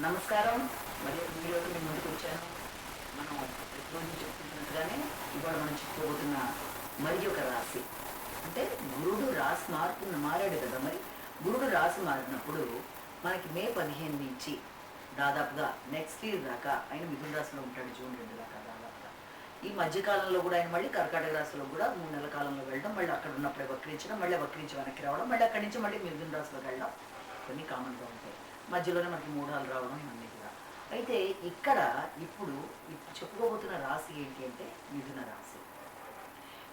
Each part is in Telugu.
నమస్కారం. మరి ఈరోజు నేను ముందుకు వచ్చాను. మనం ప్రతిరోజు చెప్పుకుంటున్నట్టుగానే ఇవాళ మనం చెప్పుకోబోతున్న మరి ఒక రాశి. అంటే గురుడు రాశి మారుతున్న మారాడు కదా మరి? గురుడు రాశి మారినప్పుడు మనకి మే పదిహేను నుంచి దాదాపుగా నెక్స్ట్ ఇయర్ దాకా ఆయన మిథున రాశిలో ఉంటాడు జూన్ రెండు దాకా దాదాపుగా. ఈ మధ్యకాలంలో కూడా ఆయన మళ్ళీ కర్కాటక రాశిలో కూడా మూడు నెలల కాలంలో వెళ్ళడం మళ్ళీ అక్కడ ఉన్నప్పుడే వక్రించడం మళ్ళీ వక్రించి వెనక్కి రావడం మళ్ళీ అక్కడి నుంచి మళ్ళీ మిథున రాశిలోకి వెళ్ళడం కొన్ని కామన్గా ఉంటాయి. మధ్యలోనే మనకి మూడాలు రావడం ఇవన్నీ కూడా. అయితే ఇక్కడ ఇప్పుడు చెప్పుకోబోతున్న రాశి ఏంటి అంటే మిథున రాశి.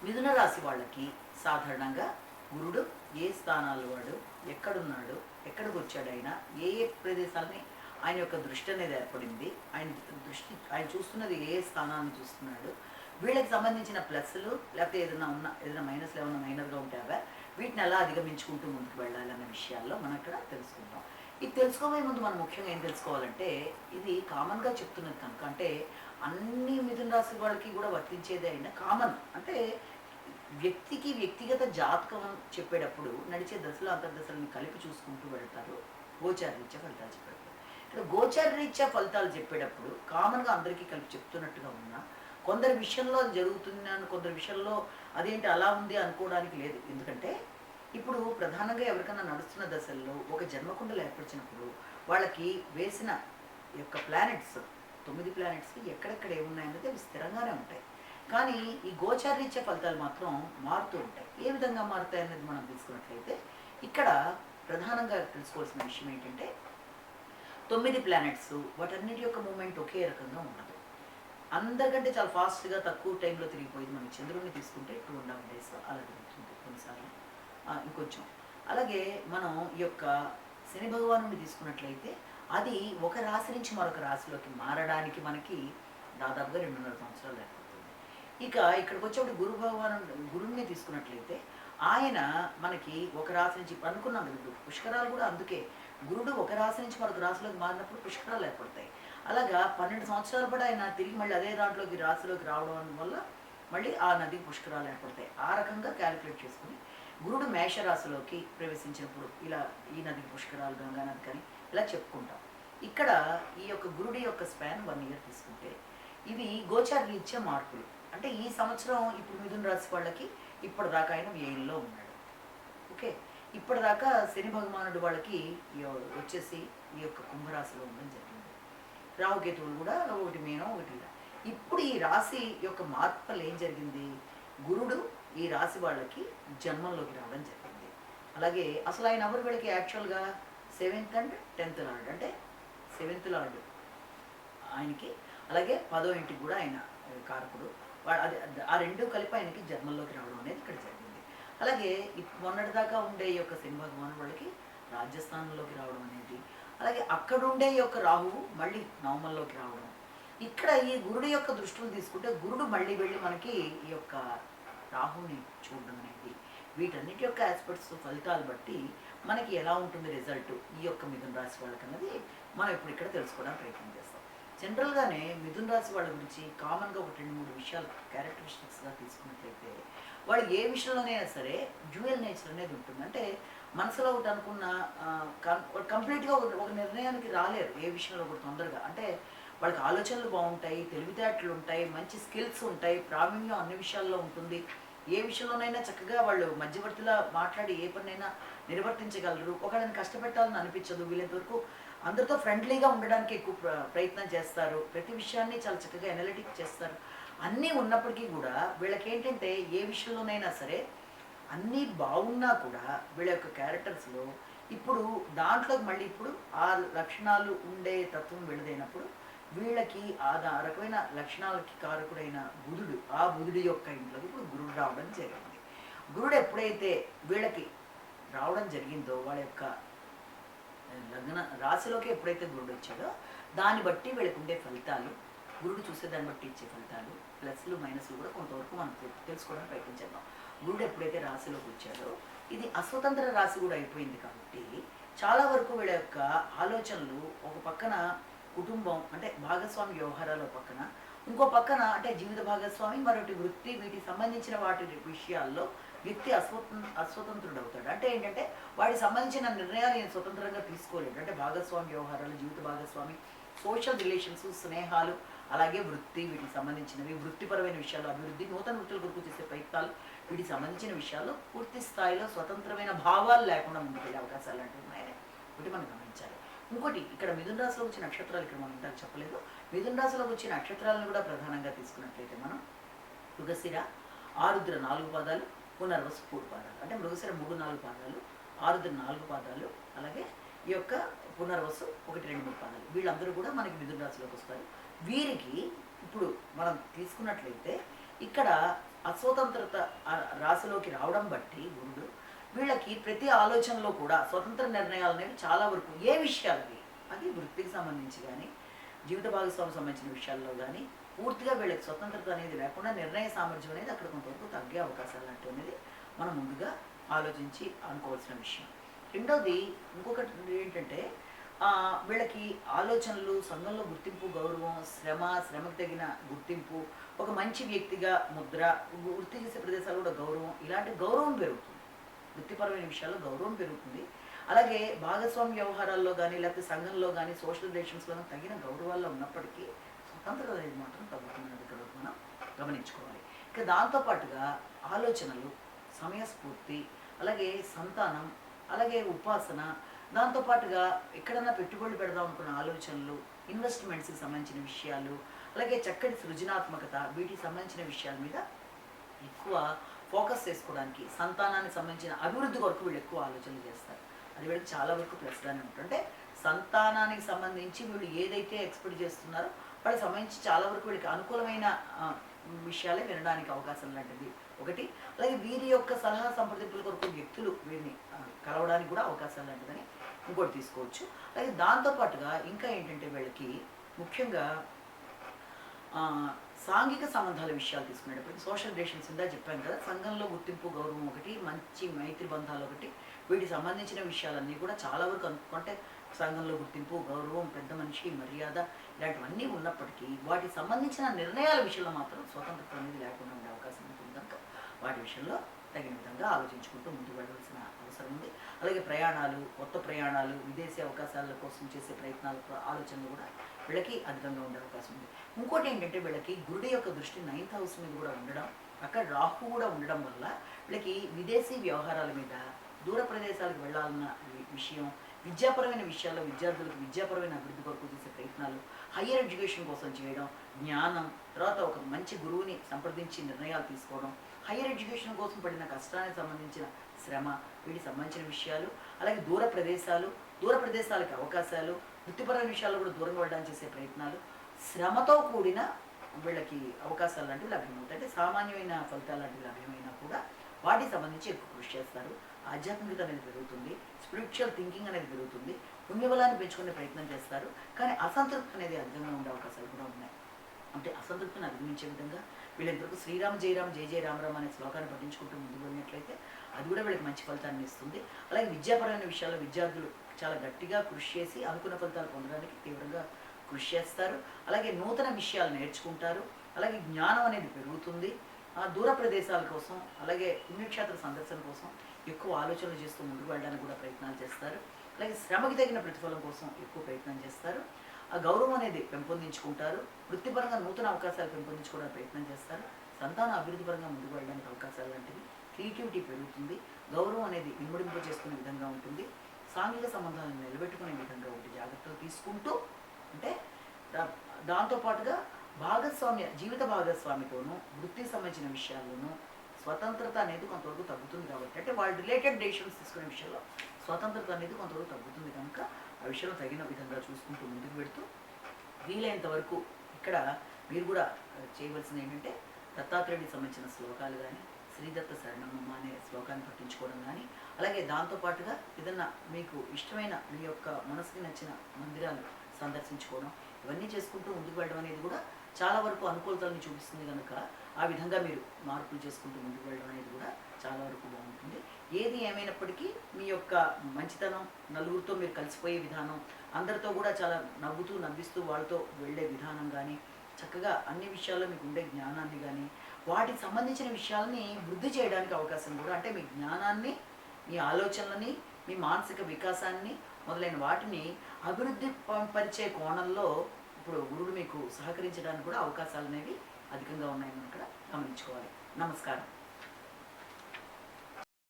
మిథున రాశి వాళ్ళకి సాధారణంగా గురుడు ఏ స్థానాలు వాడు ఎక్కడున్నాడు ఎక్కడికి వచ్చాడు ఆయన ఏ ఏ ప్రదేశాలని ఆయన యొక్క దృష్టి అనేది ఏర్పడింది ఆయన దృష్టి ఆయన చూస్తున్నది ఏ స్థానాన్ని చూస్తున్నాడు వీళ్ళకి సంబంధించిన ప్లస్లు లేకపోతే ఏదైనా ఉన్న ఏదైనా మైనస్లు ఏమైనా మైనర్గా ఉంటాయా వీటిని ఎలా అధిగమించుకుంటూ ముందుకు వెళ్ళాలన్న విషయాల్లో మనం ఇక్కడ తెలుసుకుంటాం ఇది తెలుసుకోబోయే ముందు మనం ముఖ్యంగా ఏం తెలుసుకోవాలంటే ఇది కామన్గా చెప్తున్నది కనుక అంటే అన్ని మిథున రాశి వాళ్ళకి కూడా వర్తించేదే అయినా కామన్ అంటే వ్యక్తికి వ్యక్తిగత జాతకం చెప్పేటప్పుడు నడిచే దశలు అంతర్దశలను కలిపి చూసుకుంటూ వెళ్తారు. గోచారరీత్యా ఫలితాలు చెప్పేటప్పుడు. ఇక్కడ గోచారరీత్యా ఫలితాలు చెప్పేటప్పుడు కామన్గా అందరికీ కలిపి చెప్తున్నట్టుగా ఉన్నా కొందరి విషయంలో అది జరుగుతుంది అని కొందరి విషయంలో అదేంటి అలా ఉంది అనుకోవడానికి లేదు. ఎందుకంటే ఇప్పుడు ప్రధానంగా ఎవరికైనా నడుస్తున్న దశల్లో ఒక జన్మకుండలు ఏర్పరిచినప్పుడు వాళ్ళకి వేసిన యొక్క ప్లానెట్స్ తొమ్మిది ప్లానెట్స్ ఎక్కడెక్కడ ఏమున్నాయన్నది అవి స్థిరంగానే ఉంటాయి. కానీ ఈ గోచారీత్య ఫలితాలు మాత్రం మారుతూ ఉంటాయి. ఏ విధంగా మారుతాయి అనేది మనం తీసుకున్నట్లయితే ఇక్కడ ప్రధానంగా తెలుసుకోవాల్సిన విషయం ఏంటంటే తొమ్మిది ప్లానెట్స్ వాటన్నిటి యొక్క మూమెంట్ ఒకే రకంగా ఉండదు. అందరికంటే చాలా ఫాస్ట్గా తక్కువ టైంలో తిరిగిపోయింది మనం చంద్రుడిని తీసుకుంటే టూ అండ్ హాఫ్ డేస్ అలా జరుగుతుంది కొన్నిసార్లు. ఇంకొంచెం. అలాగే మనం ఈ యొక్క శని భగవానుడిని తీసుకున్నట్లయితే అది ఒక రాశి నుంచి మరొక రాశిలోకి మారడానికి మనకి దాదాపుగా రెండున్నర సంవత్సరాలు లేకపోతుంది ఇక ఇక్కడికి వచ్చేప్పుడు గురు భగవాను గురువుని తీసుకున్నట్లయితే ఆయన మనకి ఒక రాశి నుంచి అనుకున్నాం కదా పుష్కరాలు కూడా అందుకే. గురుడు ఒక రాశి నుంచి మరొక రాశిలోకి మారినప్పుడు పుష్కరాలు ఏర్పడతాయి. అలాగా పన్నెండు సంవత్సరాలు కూడా ఆయన తిరిగి మళ్ళీ అదే దాంట్లోకి రాశిలోకి రావడం వల్ల మళ్ళీ ఆ నది పుష్కరాలు ఏర్పడతాయి. ఆ రకంగా క్యాలిక్యులేట్ చేసుకుని గురుడు మేషరాశిలోకి ప్రవేశించినప్పుడు ఇలా ఈ నది పుష్కరాలు గంగా నది కానీ ఇలా చెప్పుకుంటాం. ఇక్కడ ఈ యొక్క గురుడి యొక్క స్పాన్ వన్ ఇయర్ తీసుకుంటే ఇవి గోచార ఇచ్చే మార్పులు. అంటే ఈ సంవత్సరం ఇప్పుడు మిథున రాశి వాళ్ళకి ఇప్పటిదాకా ఆయన వ్యయంలో ఉన్నాడు. ఓకే? ఇప్పటిదాకా శని భగవానుడు వాళ్ళకి ఈ వచ్చేసి ఈ యొక్క కుంభరాశిలో ఉండడం జరిగింది. రాహుకేతువులు కూడా ఒకటి మీనం ఒకటి ఇప్పుడు ఈ రాశి యొక్క మార్పు ఏం జరిగింది? గురుడు ఈ రాశి వాళ్ళకి జన్మంలోకి రావడం జరిగింది. అలాగే అసలు ఆయన ఎవరు వీళ్ళకి యాక్చువల్గా సెవెంత్ అండ్ టెన్త్ లార్డ్ అంటే సెవెంత్ లార్డ్ ఆయనకి. అలాగే పదో ఇంటికి కూడా ఆయన కారకుడు. అది ఆ రెండు కలిపి ఆయనకి జన్మంలోకి రావడం అనేది ఇక్కడ జరిగింది. అలాగే మొన్నటిదాకా ఉండే ఈ యొక్క శని భగవాన్ వాళ్ళకి రాజస్థానంలోకి రావడం అనేది అలాగే అక్కడుండే ఈ యొక్క రాహువు మళ్ళీ నవమంలోకి రావడం. ఇక్కడ ఈ గురుడు యొక్క దృష్టిని తీసుకుంటే గురుడు మళ్ళీ వెళ్ళి మనకి ఈ యొక్క రాహుని చూడడం అనేది వీటన్నిటి యొక్క ఆస్పెక్ట్స్ ఫలితాలు బట్టి మనకి ఎలా ఉంటుంది రిజల్ట్ ఈ యొక్క మిథున రాశి వాళ్ళకి అన్నది మనం ఇప్పుడు ఇక్కడ తెలుసుకోవడానికి ప్రయత్నం చేస్తాం. జనరల్గానే మిథున రాశి వాళ్ళ గురించి కామన్గా ఒక రెండు మూడు విషయాలు క్యారెక్టరిస్టిక్స్గా తీసుకున్నట్లయితే వాళ్ళు ఏ విషయంలోనైనా సరే డ్యూయల్ నేచర్ అనేది ఉంటుంది. అంటే మనసులో ఒకటి అనుకున్న కంప్లీట్గా ఒక ఒక నిర్ణయానికి రాలేరు ఏ విషయంలో కూడా తొందరగా. అంటే వాళ్ళకి ఆలోచనలు బాగుంటాయి తెలివితేటలు ఉంటాయి మంచి స్కిల్స్ ఉంటాయి ప్రావీణ్యం అన్ని విషయాల్లో ఉంటుంది. ఏ విషయంలోనైనా చక్కగా వాళ్ళు మధ్యవర్తిలా మాట్లాడి ఏ పనినైనా నిర్వర్తించగలరు. ఒకళ్ళని కష్టపెట్టాలని అనిపించదు. వీళ్ళంతవరకు అందరితో ఫ్రెండ్లీగా ఉండడానికి ఎక్కువ ప్ర- ప్రయత్నం చేస్తారు. ప్రతి విషయాన్ని చాలా చక్కగా ఎనలిటిక్ చేస్తారు. అన్నీ ఉన్నప్పటికీ కూడా వీళ్ళకి ఏంటంటే ఏ విషయంలోనైనా సరే అన్నీ బాగున్నా కూడా వీళ్ళ యొక్క క్యారెక్టర్స్లో ఇప్పుడు దాంట్లోకి మళ్ళీ ఇప్పుడు ఆ లక్షణాలు ఉండే తత్వం విడుదైనప్పుడు వీళ్ళకి ఆ రకమైన లక్షణాలకి కారకుడైన బుధుడు ఆ బుధుడి యొక్క ఇంట్లోకి ఇప్పుడు గురుడు రావడం జరిగింది. గురుడు ఎప్పుడైతే వీళ్ళకి రావడం జరిగిందో వాళ్ళ యొక్క లగ్న రాశిలోకి ఎప్పుడైతే గురుడు వచ్చాడో దాన్ని బట్టి వీళ్ళకి ఉండే ఫలితాలు గురుడు చూసే దాన్ని బట్టి ఇచ్చే ఫలితాలు ప్లస్లు మైనస్లు కూడా కొంతవరకు మనం తెలుసుకోవడానికి ప్రయత్నించేద్దాం. గురుడు ఎప్పుడైతే రాశిలోకి వచ్చాడో ఇది అస్వతంత్ర రాశి కూడా అయిపోయింది కాబట్టి చాలా వరకు వీళ్ళ యొక్క ఆలోచనలు ఒక పక్కన కుటుంబం అంటే భాగస్వామి వ్యవహారాల పక్కన. ఇంకో పక్కన అంటే జీవిత భాగస్వామి మరొకటి వృత్తి వీటికి సంబంధించిన వాటి విషయాల్లో వ్యక్తి అస్వతం అస్వతంత్రుడు అవుతాడు అంటే ఏంటంటే వాడికి సంబంధించిన నిర్ణయాలు నేను స్వతంత్రంగా తీసుకోలేడు. అంటే భాగస్వామి వ్యవహారాలు జీవిత భాగస్వామి సోషల్ రిలేషన్స్ స్నేహాలు అలాగే వృత్తి వీటికి సంబంధించినవి వృత్తిపరమైన విషయాలు అభివృద్ధి నూతన వృత్తుల కొరకు చేసే ప్రయత్నాలు వీటికి సంబంధించిన విషయాల్లో పూర్తి స్థాయిలో స్వతంత్రమైన భావాలు లేకుండా ముందుకెళ్ళే అవకాశాలు లాంటివి ఉన్నాయని. ఒకటి మనం ఇంకోటి ఇక్కడ మిథున రాశిలో వచ్చే నక్షత్రాలు ఇక్కడ మనం ఇంతకు చెప్పలేదు. మిథున రాశిలో వచ్చే నక్షత్రాలను కూడా ప్రధానంగా తీసుకున్నట్లయితే మనం మృగశిర ఆరుద్ర నాలుగు పాదాలు పునర్వసు మూడు పాదాలు. అంటే మృగశిర మూడు నాలుగు పాదాలు ఆరుద్ర నాలుగు పాదాలు అలాగే ఈ యొక్క పునర్వసు ఒకటి రెండు మూడు పాదాలు. వీళ్ళందరూ కూడా మనకి మిథున రాశిలోకి వస్తారు. వీరికి ఇప్పుడు మనం తీసుకున్నట్లయితే ఇక్కడ అస్వతంత్రత రాశిలోకి రావడం బట్టి గురుడు వీళ్ళకి ప్రతి ఆలోచనలో కూడా స్వతంత్ర నిర్ణయాలు అనేవి చాలా వరకు ఏ విషయాలవి అది వృత్తికి సంబంధించి కానీ జీవిత భాగస్వామికి సంబంధించిన విషయాల్లో కానీ పూర్తిగా వీళ్ళకి స్వతంత్రత అనేది లేకుండా నిర్ణయ సామర్థ్యం అనేది అక్కడ కొంతవరకు తగ్గే అవకాశాలు అంటూ అనేది మనం ముందుగా ఆలోచించి అనుకోవాల్సిన విషయం. రెండోది ఇంకొకటి ఏంటంటే వీళ్ళకి ఆలోచనలు సంఘంలో గుర్తింపు గౌరవం శ్రమ శ్రమకు తగిన గుర్తింపు ఒక మంచి వ్యక్తిగా ముద్ర వృత్తి చేసే ప్రదేశాలు కూడా గౌరవం ఇలాంటి గౌరవం పెరుగుతుంది. వృత్తిపరమైన విషయాల్లో గౌరవం పెరుగుతుంది. అలాగే భాగస్వామ్య వ్యవహారాల్లో కానీ లేకపోతే సంఘంలో కానీ సోషల్ రిలేషన్స్లో తగిన గౌరవాల్లో ఉన్నప్పటికీ స్వతంత్రత అనేది మాత్రం తగ్గుతున్నది ఇక్కడ మనం గమనించుకోవాలి. ఇక దాంతోపాటుగా ఆలోచనలు సమయస్ఫూర్తి అలాగే సంతానం అలాగే ఉపాసన దాంతోపాటుగా ఎక్కడన్నా పెట్టుబడులు పెడదాం అనుకున్న ఆలోచనలు ఇన్వెస్ట్మెంట్స్కి సంబంధించిన విషయాలు అలాగే చక్కటి సృజనాత్మకత వీటికి సంబంధించిన విషయాల మీద ఎక్కువ ఫోకస్ చేసుకోవడానికి సంతానానికి సంబంధించిన అభివృద్ధి కొరకు వీళ్ళు ఎక్కువ ఆలోచనలు చేస్తారు. అది వీళ్ళకి చాలా వరకు ప్లస్గానే ఉంటుంది. అంటే సంతానానికి సంబంధించి వీళ్ళు ఏదైతే ఎక్స్పెక్ట్ చేస్తున్నారో వాళ్ళకి సంబంధించి చాలా వరకు వీళ్ళకి అనుకూలమైన విషయాలే వినడానికి అవకాశం లాంటిది ఒకటి అలాగే వీరి యొక్క సలహా సంప్రదింపుల కొరకు వ్యక్తులు వీరిని కలవడానికి కూడా అవకాశం లాంటిదని ఇంకోటి తీసుకోవచ్చు. అలాగే దాంతోపాటుగా ఇంకా ఏంటంటే వీళ్ళకి ముఖ్యంగా సాంఘిక సంబంధాల విషయాలు తీసుకునేటప్పుడు సోషల్ రిలేషన్స్ ఇందా చెప్పాను కదా సంఘంలో గుర్తింపు గౌరవం ఒకటి మంచి మైత్రి బంధాలు ఒకటి వీటికి సంబంధించిన విషయాలన్నీ కూడా చాలా వరకు అనుకుంటే సంఘంలో గుర్తింపు గౌరవం పెద్ద మనిషి మర్యాద ఇలాంటివన్నీ ఉన్నప్పటికీ వాటికి సంబంధించిన నిర్ణయాల విషయంలో మాత్రం స్వతంత్రత అనేది లేకుండా ఉండే అవకాశం ఉంటుంది కనుక వాటి విషయంలో తగిన విధంగా ఆలోచించుకుంటూ ముందుకు వెళ్ళవలసిన అవసరం ఉంది. అలాగే ప్రయాణాలు కొత్త ప్రయాణాలు విదేశీ అవకాశాల కోసం చేసే ప్రయత్నాలు ఆలోచనలు కూడా వీళ్ళకి అధికంగా ఉండే అవకాశం ఉంది. ఇంకోటి ఏంటంటే వీళ్ళకి గురుడి యొక్క దృష్టి నైన్త్ హౌస్ మీద కూడా ఉండడం అక్కడ రాహు కూడా ఉండడం వల్ల వీళ్ళకి విదేశీ వ్యవహారాల మీద దూర ప్రదేశాలకు వెళ్ళాలన్న విషయం విద్యాపరమైన విషయాల్లో విద్యార్థులకు విద్యాపరమైన అభివృద్ధి కొరకు చేసే ప్రయత్నాలు హయ్యర్ ఎడ్యుకేషన్ కోసం చేయడం జ్ఞానం తర్వాత ఒక మంచి గురువుని సంప్రదించి నిర్ణయాలు తీసుకోవడం హయ్యర్ ఎడ్యుకేషన్ కోసం పడిన కష్టానికి సంబంధించిన శ్రమ వీటికి సంబంధించిన విషయాలు అలాగే దూర ప్రదేశాలు దూర ప్రదేశాలకు అవకాశాలు వృత్తిపరమైన విషయాల్లో కూడా దూరంగా వెళ్ళడానికి చేసే ప్రయత్నాలు శ్రమతో కూడిన వీళ్ళకి అవకాశాలు లాంటివి లభ్యమవుతాయి. అంటే సామాన్యమైన ఫలితాలు లాంటివి లభ్యమైనా కూడా వాటికి సంబంధించి ఎక్కువ కృషి చేస్తారు. ఆధ్యాత్మికత అనేది పెరుగుతుంది స్పిరిచువల్ థింకింగ్ అనేది పెరుగుతుంది పుణ్యబలాన్ని పెంచుకునే ప్రయత్నం చేస్తారు. కానీ అసంతృప్తి అనేది అధికంగా ఉండే అవకాశాలు కూడా ఉన్నాయి. అంటే అసంతృప్తిని అధిగమించే విధంగా వీళ్ళంతవరకు శ్రీరామ్ జయరామ్ జయ జయ రామ్ అనే శ్లోకాన్ని పఠించుకుంటూ ముందుకు వెళ్ళినట్లయితే అది కూడా వీళ్ళకి మంచి ఫలితాన్ని ఇస్తుంది. అలాగే విద్యాపరమైన విషయాల్లో విద్యార్థులు చాలా గట్టిగా కృషి చేసి అనుకున్న ఫలితాలు పొందడానికి తీవ్రంగా కృషి చేస్తారు. అలాగే నూతన విషయాలు నేర్చుకుంటారు. అలాగే జ్ఞానం అనేది పెరుగుతుంది. ఆ దూర ప్రదేశాల కోసం అలాగే పుణ్యక్షేత్ర సందర్శన కోసం ఎక్కువ ఆలోచనలు చేస్తూ ముందుకు వెళ్ళడానికి కూడా ప్రయత్నాలు చేస్తారు. అలాగే శ్రమకి తగిన ప్రతిఫలం కోసం ఎక్కువ ప్రయత్నం చేస్తారు. ఆ గౌరవం అనేది పెంపొందించుకుంటారు. వృత్తిపరంగా నూతన అవకాశాలు పెంపొందించుకోవడానికి ప్రయత్నం చేస్తారు. సంతాన అభివృద్ధి పరంగా ముందుకు వెళ్ళడానికి అవకాశాలు లాంటివి. క్రియేటివిటీ పెరుగుతుంది. గౌరవం అనేది ఇమ్మడింపు చేసుకునే విధంగా ఉంటుంది. సాంఘిక సంబంధాలను నిలబెట్టుకునే విధంగా ఒకటి జాగ్రత్తలు తీసుకుంటూ అంటే దాంతోపాటుగా భాగస్వామ్య జీవిత భాగస్వామితోనూ వృత్తికి సంబంధించిన విషయాల్లోనూ స్వతంత్రత అనేది కొంతవరకు తగ్గుతుంది కాబట్టి అంటే వాళ్ళు రిలేటెడ్ డెసిషన్స్ తీసుకునే విషయంలో స్వాతంత్రత అనేది కొంతవరకు తగ్గుతుంది కనుక ఆ విషయంలో తగిన విధంగా చూసుకుంటూ ముందుకు పెడుతూ వీలైనంత వరకు ఇక్కడ మీరు కూడా చేయవలసింది ఏంటంటే దత్తాత్రేయుడికి సంబంధించిన శ్లోకాలు కానీ శ్రీదత్త శరణమ్మ అనే శ్లోకాన్ని పట్టించుకోవడం కానీ అలాగే దాంతోపాటుగా ఏదన్నా మీకు ఇష్టమైన మీ యొక్క మనసుకి నచ్చిన మందిరాలు సందర్శించుకోవడం ఇవన్నీ చేసుకుంటూ ముందుకు వెళ్ళడం అనేది కూడా చాలా వరకు అనుకూలతల్ని చూపిస్తుంది కనుక ఆ విధంగా మీరు మార్పులు చేసుకుంటూ ముందుకు వెళ్ళడం అనేది కూడా చాలా వరకు బాగుంటుంది. ఏది ఏమైనప్పటికీ మీ యొక్క మంచితనం నలుగురితో మీరు కలిసిపోయే విధానం అందరితో కూడా చాలా నవ్వుతూ నవ్విస్తూ వాళ్ళతో వెళ్ళే విధానం కానీ చక్కగా అన్ని విషయాల్లో మీకు ఉండే జ్ఞానాన్ని కానీ వాటికి సంబంధించిన విషయాలని వృద్ధి చేయడానికి అవకాశం కూడా అంటే మీ జ్ఞానాన్ని మీ ఆలోచనలని మీ మానసిక వికాసాన్ని మొదలైన వాటిని అభివృద్ధి పరిచే కోణంలో ఇప్పుడు గురుడు మీకు సహకరించడానికి కూడా అవకాశాలు అనేవి అధికంగా ఉన్నాయని మనం ఇక్కడ గమనించుకోవాలి. నమస్కారం.